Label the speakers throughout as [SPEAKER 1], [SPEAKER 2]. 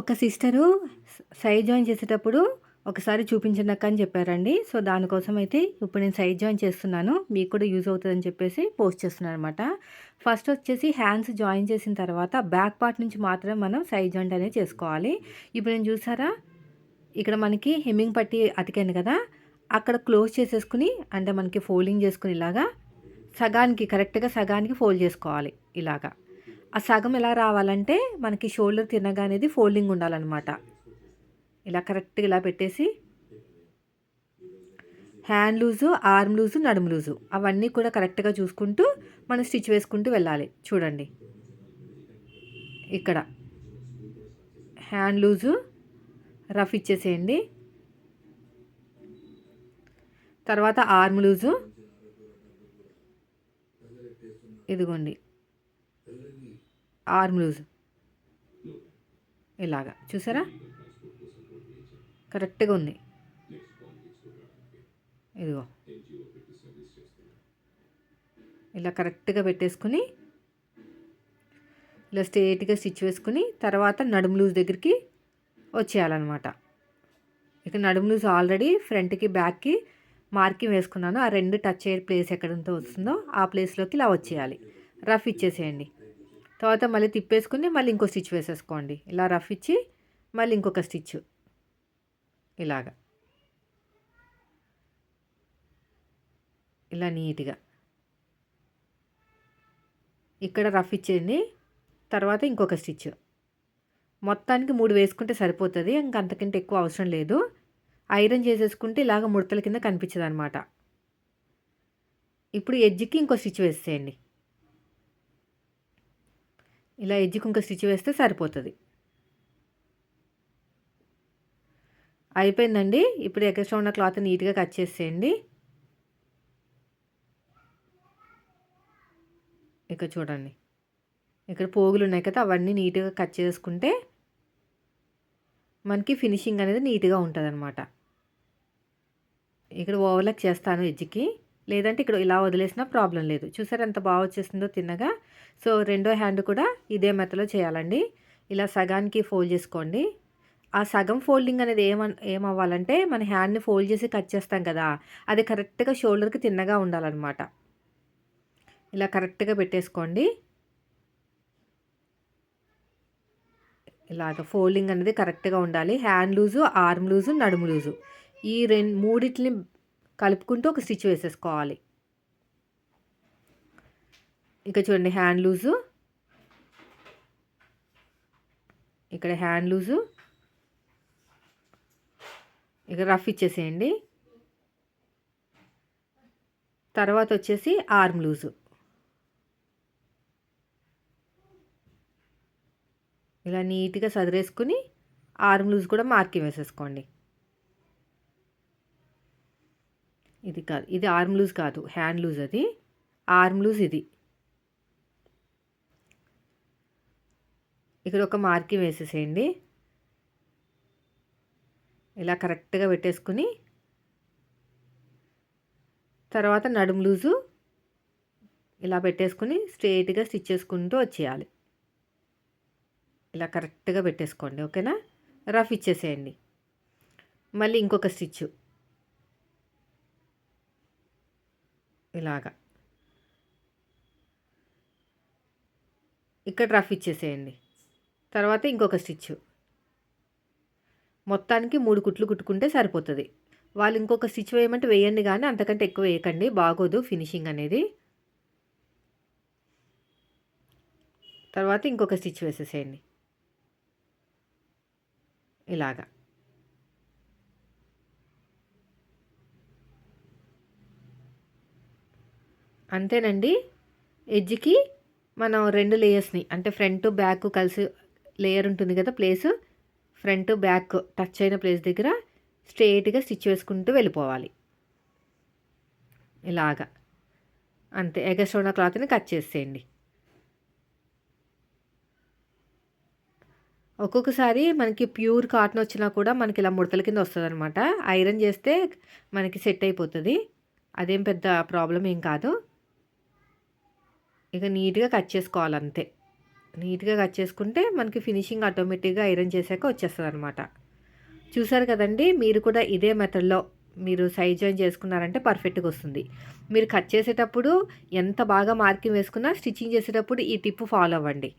[SPEAKER 1] ఒక sister side join చేసేటప్పుడు ఒకసారి చూపించండి అక్క అని చెప్పారండి. సో దానికోసం అయితే ఇప్పుడు నేను సైడ్ జాయిన్ చేస్తున్నాను. మీకు కూడా యూజ్ అవుతుందని చెప్పేసి పోస్ట్ చేస్తున్నాను అనమాట ఫస్ట్ వచ్చేసి హ్యాండ్స్ జాయిన్ చేసిన తర్వాత బ్యాక్ పార్ట్ నుంచి మాత్రం మనం సైడ్ జాయింట్ అనేది చేసుకోవాలి. ఇప్పుడు నేను చూసారా? ఇక్కడ మనకి హెమ్మింగ్ పట్టి అతికాను కదా. అక్కడ క్లోజ్ చేసేసుకుని అంటే మనకి ఫోల్డింగ్ చేసుకుని ఇలాగా సగానికి కరెక్ట్గా సగానికి ఫోల్డ్ చేసుకోవాలి ఇలాగా. ఆ సగం ఎలా రావాలంటే మనకి షోల్డర్ తినగా అనేది ఫోల్డింగ్ ఉండాలన్నమాట. ఇలా కరెక్ట్గా ఇలా పెట్టేసి హ్యాండ్ లూజు ఆర్మ్ లూజు నడుము లూజు అవన్నీ కూడా కరెక్ట్గా చూసుకుంటూ మనం స్టిచ్ వేసుకుంటూ వెళ్ళాలి. చూడండి. ఇక్కడ హ్యాండ్ లూజు రఫ్ ఇచ్చేసేయండి. తర్వాత ఆర్మ్ లూజు ఇదిగోండి. Arm loose. ఇలాగా. చూసారా? కరెక్ట్గా ఉంది. ఇదిగో. ఇలా కరెక్ట్గా పెట్టేసుకుని ఇలా స్ట్రేట్గా స్టిచ్ వేసుకుని తర్వాత నడుము లూజ్ దగ్గరికి వచ్చేయాలన్నమాట. ఇక నడుము లూజ్ ఆల్రెడీ ఫ్రంట్కి బ్యాక్కి మార్కింగ్ వేసుకున్నాను. ఆ రెండు టచ్ అయ్యే ప్లేస్ ఎక్కడంతో వస్తుందో ఆ ప్లేస్లోకి ఇలా వచ్చేయాలి. రఫ్ ఇచ్చేసేయండి. తర్వాత మళ్ళీ తిప్పేసుకుని మళ్ళీ ఇంకో స్టిచ్ వేసేసుకోండి. ఇలా రఫ్ ఇచ్చి మళ్ళీ ఇంకొక స్టిచ్. ఇలాగా. ఇలా నీట్గా. ఇక్కడ రఫ్ ఇచ్చేయండి. తర్వాత ఇంకొక స్టిచ్. మొత్తానికి మూడు వేసుకుంటే సరిపోతుంది. ఇంక అంతకంటే ఎక్కువ అవసరం లేదు. ఐరన్ చేసేసుకుంటే ఇలాగ ముడతల కింద కనిపించదు అనమాట ఇప్పుడు ఎడ్జ్కి ఇంకో స్టిచ్ వేసేయండి. ఇలా ఎజ్జి కుంక స్టిచ్ వేస్తే సరిపోతుంది. అయిపోయిందండి. ఇప్పుడు ఎక్స్ట్రా ఉన్న క్లాత్ నీట్గా కట్ చేసేయండి. ఇక్కడ చూడండి. ఇక్కడ పోగులు ఉన్నాయి కదా అవన్నీ నీట్గా కట్ చేసుకుంటే మనకి ఫినిషింగ్ అనేది నీట్గా ఉంటుంది అనమాట ఇక్కడ ఓవర్లాక్ చేస్తాను ఎజ్జికి లేదంటే ఇక్కడ ఇలా వదిలేసినా ప్రాబ్లం లేదు. చూసారు ఎంత బాగా వచ్చేసిందో తిన్నగా? సో రెండో హ్యాండ్ కూడా ఇదే మెత్తలో చేయాలండి. ఇలా సగానికి ఫోల్డ్ చేసుకోండి. ఆ సగం ఫోల్డింగ్ అనేది ఏమ ఏమవ్వాలంటే మన హ్యాండ్ని ఫోల్డ్ చేసి కట్ చేస్తాం కదా అది కరెక్ట్గా షోల్డర్కి తిన్నగా ఉండాలన్నమాట. ఇలా కరెక్ట్గా పెట్టేసుకోండి. ఇలాగ ఫోల్డింగ్ అనేది కరెక్ట్గా ఉండాలి. హ్యాండ్ లూజు ఆర్మ్ లూజు నడుము లూజు. ఈ రెండు మూడిటిని కలుపుకుంటూ ఒక స్టిచ్ వేసేసుకోవాలి. ఇక చూడండి హ్యాండ్ లూజు. ఇక్కడ హ్యాండ్ లూజు. ఇక రఫ్ ఇచ్చేసేయండి. తర్వాత వచ్చేసి ఆర్మ్ లూజు. ఇలా నీట్గా సదిరేసుకుని ఆర్మ్ లూజ్ కూడా మార్కింగ్ వేసేసుకోండి. ఇది కాదు. ఇది ఆర్మ్ లూజ్ కాదు. హ్యాండ్ లూజ్ అది. ఆర్మ్ లూజ్ ఇది. ఇక్కడ ఒక మార్కింగ్ వేసేసేయండి. ఇలా కరెక్ట్గా పెట్టేసుకుని తర్వాత నడుము లూజు ఇలా పెట్టేసుకుని స్ట్రెయిట్గా స్టిచ్ చేసుకుంటూ వచ్చేయాలి. ఇలా కరెక్ట్గా పెట్టేసుకోండి. ఓకేనా? రఫ్ ఇచ్చేసేయండి. మళ్ళీ ఇంకొక స్టిచ్చు ఇలాగా. ఇక్కడ రఫ్ ఇచ్చేసేయండి. తర్వాత ఇంకొక స్టిచ్. మొత్తానికి మూడు కుట్లు కుట్టుకుంటే సరిపోతుంది. వాళ్ళు ఇంకొక స్టిచ్ వేయమంటే వేయండి కానీ అంతకంటే ఎక్కువ వేయకండి. బాగోదు ఫినిషింగ్ అనేది. తర్వాత ఇంకొక స్టిచ్ వేసేసేయండి. ఇలాగా. అంతేనండి. ఎడ్జ్కి మనం రెండు లేయర్స్ని అంటే ఫ్రంట్ బ్యాక్ కలిసి లేయర్ ఉంటుంది కదా ప్లేస్ ఫ్రంట్ బ్యాక్ టచ్ అయిన ప్లేస్ దగ్గర స్ట్రేట్గా స్టిచ్ వేసుకుంటూ వెళ్ళిపోవాలి. ఇలాగా. అంతే ఎగస్ట్రోనా క్లాత్ని కట్ చేసేయండి. ఒక్కొక్కసారి మనకి ప్యూర్ కాటన్ వచ్చినా కూడా మనకి ఇలా ముడతల కింద వస్తుంది అనమాట ఐరన్ చేస్తే మనకి సెట్ అయిపోతుంది. అదేం పెద్ద ప్రాబ్లం ఏం కాదు. ఇక నీట్గా కట్ చేసుకోవాలి అంతే. నీట్గా కట్ చేసుకుంటే మనకి ఫినిషింగ్ ఆటోమేటిక్గా ఐరన్ చేశాక వచ్చేస్తుంది అనమాట చూసారు కదండి మీరు కూడా ఇదే మెథడ్లో మీరు సైజ్ జాయిన్ చేసుకున్నారంటే పర్ఫెక్ట్గా వస్తుంది. మీరు కట్ చేసేటప్పుడు ఎంత బాగా మార్కింగ్ వేసుకున్నా స్టిచ్చింగ్ చేసేటప్పుడు ఈ టిప్ ఫాలో అవ్వండి.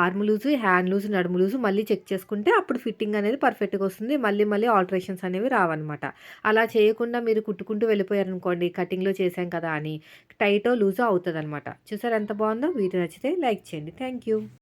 [SPEAKER 1] ఆర్మ్ లూజు హ్యాండ్ లూజు నడుము లూజు మళ్ళీ చెక్ చేసుకుంటే అప్పుడు ఫిట్టింగ్ అనేది పర్ఫెక్ట్గా వస్తుంది. మళ్ళీ మళ్ళీ ఆల్టరేషన్స్ అనేవి రావన్నమాట. అలా చేయకుండా మీరు కుట్టుకుంటూ వెళ్ళిపోయారనుకోండి కటింగ్లో చేసాం కదా అని టైటో లూజో అవుతుంది అనమాట చూసారు ఎంత బాగుందో? వీడియో నచ్చితే లైక్ చేయండి. Thank you